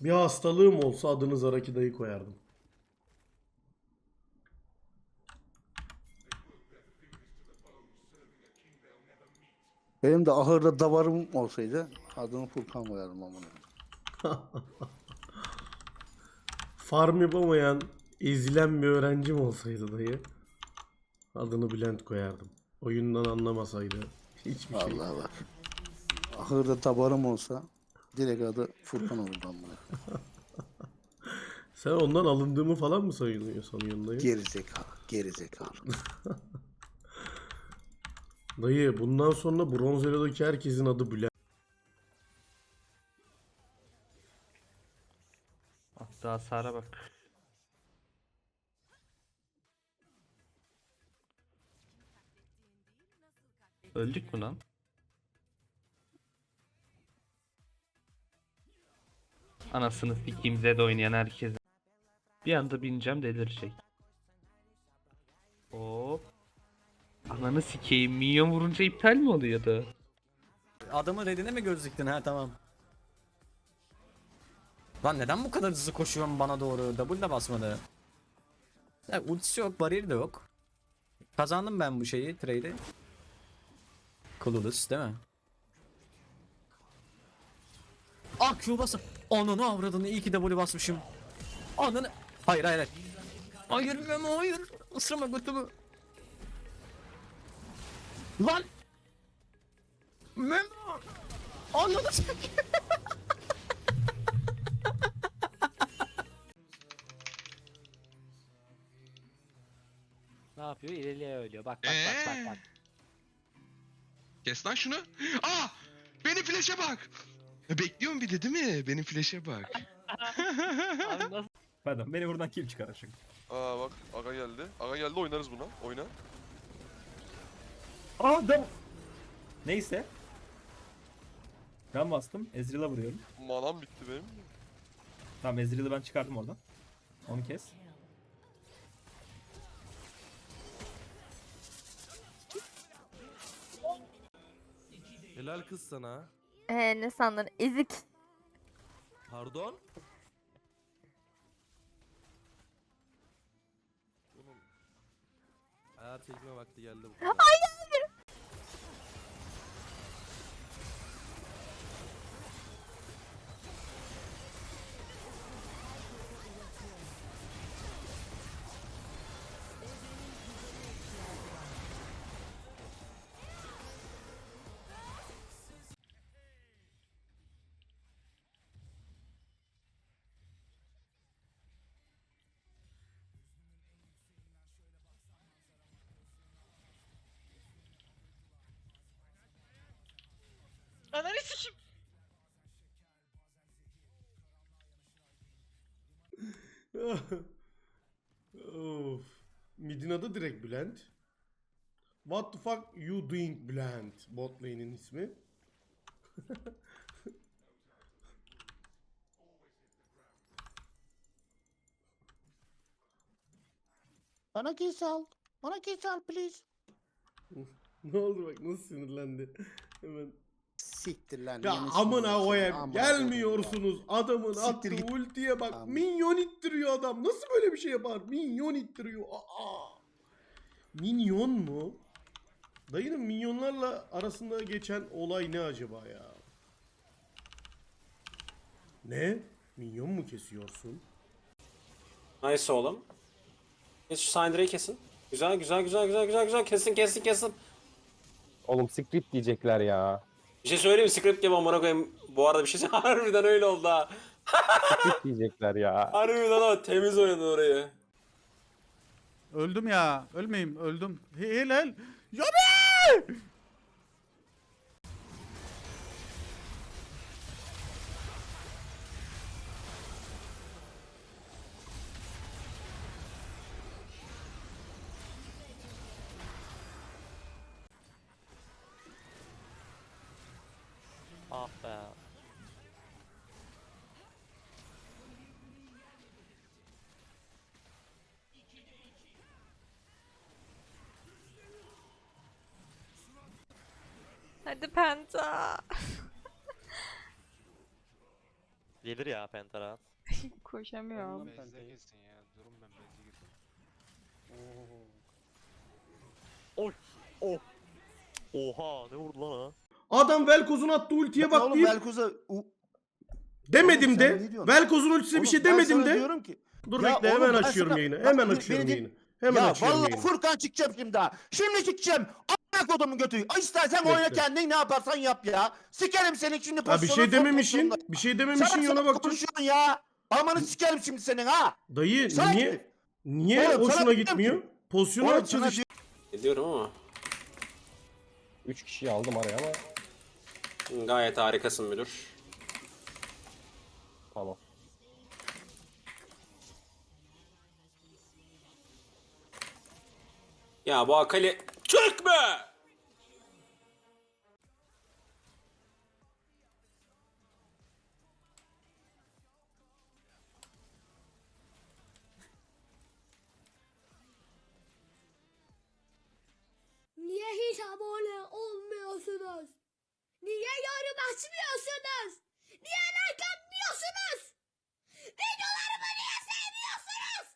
Bir hastalığım olsa adını Zaraki dayı koyardım. Benim de ahırda davarım olsaydı adını Furkan koyardım amına. Farm yapamayan, ezilen bir öğrencim olsaydı dayı adını Bülent koyardım. Oyundan anlamasaydı hiçbir şey. Allah bak. Ahırda davarım olsa direkt adı Furkan olurdu amına. Sen ondan alındığımı falan mı sanıyorsun sanıyorsun dayı? Geri zekalı, geri zekalı. Dayı bundan sonra Bronzero'daki herkesin adı Bülent. Hatta hasara bak. Öldük mü lan? Anasını sikeyim Zed oynayan herkese. Bir anda bineceğim delirecek. Hop. Ananı sikeyim minyon vurunca iptal mi oluyordu? Adamın redine mi göz ha tamam. Lan neden bu kadar hızlı koşuyorum bana doğru? W de basmadı. Ya ultisi yok, bariyeri de yok. Kazandım ben bu şeyi, trade'i. Clueless değil mi? Ah Q basın. Ananı avradını iyi ki W basmışım. Ananı. Hayır hayır hayır. Hayır Memo hayır. Isırma götümü. Lan. Memo. Ananı çek. Ne yapıyor? İleriye ölüyor. Bak bak bak bak bak. Kes lan şunu. Aa! Benim flash'e bak. Bekliyorum bir de değil mi? Benim flash'e bak. Abi nasıl? Pardon beni buradan kim çıkarır şimdi? Aa bak aga geldi. Aga geldi oynarız buna. Oyna. Aa dam. Neyse. Ben bastım. Ezreal'a vuruyorum. Manam bitti benim. Tamam Ezreal'ı ben çıkardım oradan. Onu kes. Helal kız sana. Ee, ne sandın? Ezik. Pardon. Bunun ayar çekme vakti geldi bu. kadar. Ananı sikim. of. Midin adı direkt Bülent. What the fuck you doing Bülent? Bot lane'in ismi. Bana kiss al. Bana kiss al please. ne oldu bak nasıl sinirlendi. Hemen. Siktir lan. Ya yemin amına koyayım. Amına Gelmiyorsunuz. Adamın Siktir attığı git. ultiye bak. Tamam. Minyon ittiriyor adam. Nasıl böyle bir şey yapar? Minyon ittiriyor. Aa. Minyon mu? Dayının minyonlarla arasında geçen olay ne acaba ya? Ne? Minyon mu kesiyorsun? Nice oğlum. Kes şu Syndra'yı kesin. Güzel güzel güzel güzel güzel güzel kesin kesin kesin. Oğlum script diyecekler ya. Bir şey söyleyeyim mi? Script gibi amına koyayım. Bu arada bir şey harbiden öyle oldu ha. Script diyecekler ya. Harbiden ama temiz oynadın orayı. Öldüm ya. Ölmeyeyim. Öldüm. Helal. Yabi! Hadi Penta. Gelir ya Pentaran. Koşamıyorum. Oha ne vurdu lan ha? Adam Velkoz'un attığı ultiye bak Oğlum deyip Velkoz'a u- demedim Oğlum de. sen ne diyorsun? Velkoz'un ultisine bir Oğlum şey ben demedim sana de. diyorum ki. Dur Ya bekle oğlum hemen ben açıyorum sana- yayını. bak Hemen beni- açıyorum yayını. Hemen ya açıyorum vallahi yayını. Furkan çıkacağım şimdi ha. Şimdi çıkacağım. Amına kodumun götü. Ay istersen Bekle. oyna kendin ne yaparsan yap ya. Sikerim seni şimdi Ha bir pozisyona şey sok dememişsin. pozisyonda. Bir şey dememişsin Sana yana sana konuşuyorsun ya. Amanı sikerim şimdi senin ha. Dayı Sana niye niye Oğlum, sana hoşuna gitmiyor? ki- Pozisyonu Oğlum atacağız işte. Ediyorum ama 3 kişiyi aldım araya ama gayet harikasın müdür. tamam. Ya bu Akali Türk videolarımı açmıyorsunuz? Niye like atmıyorsunuz? Videolarımı niye sevmiyorsunuz?